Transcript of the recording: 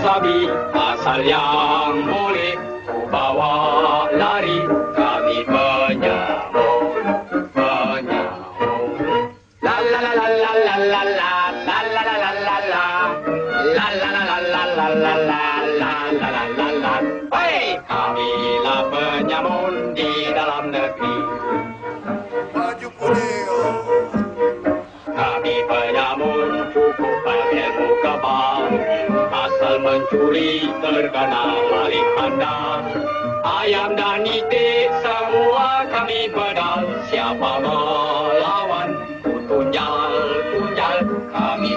Kami asal yang boleh ku bawa lari kami menyambut la la di dalam negeri la la Kami penyamun cukup pakai muka bang mencuri terkena malik pandang. Ayam dan itik semua kami pedal Siapa melawan ku tunjal, tunjal kami